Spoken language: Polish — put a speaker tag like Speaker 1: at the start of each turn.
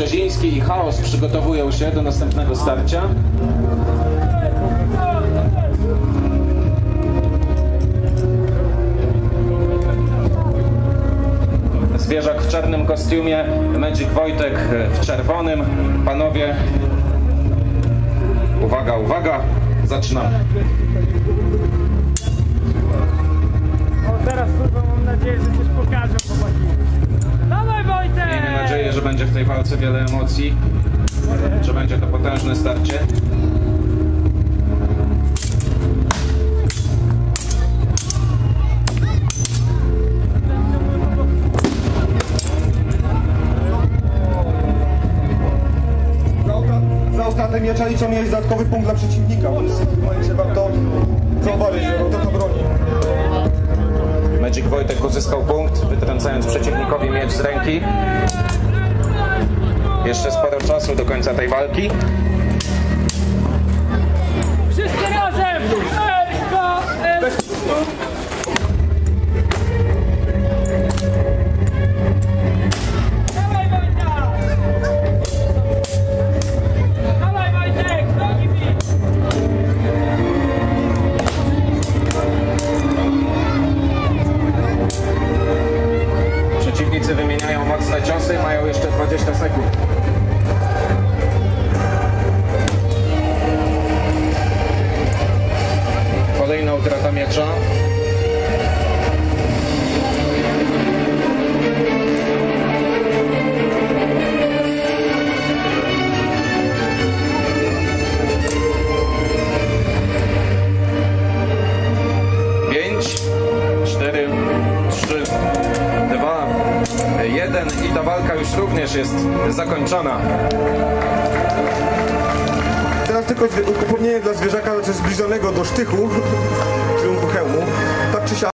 Speaker 1: Brzeziński i Chaos przygotowują się do następnego starcia. Zwierzak w czarnym kostiumie, Magic Wojtek w czerwonym. Panowie, uwaga, uwaga, zaczynamy. Będzie w tej walce wiele emocji, że będzie to potężne starcie.
Speaker 2: Za, utra- za utratę miecza liczą mieć dodatkowy punkt dla przeciwnika, więc momencie warto zauważyć, że utrata broni.
Speaker 1: Magic Wojtek uzyskał punkt, wytrącając przeciwnikowi miecz z ręki. Jeszcze sporo czasu do końca tej walki. Mocne ciosy, mają jeszcze 20 sekund. Kolejna utrata miecza. Jeden i ta walka już również jest zakończona.
Speaker 2: Teraz tylko upomnienie dla zwierzaka, co jest zbliżonego do sztychu, kierunku hełmu. Tak czy siak.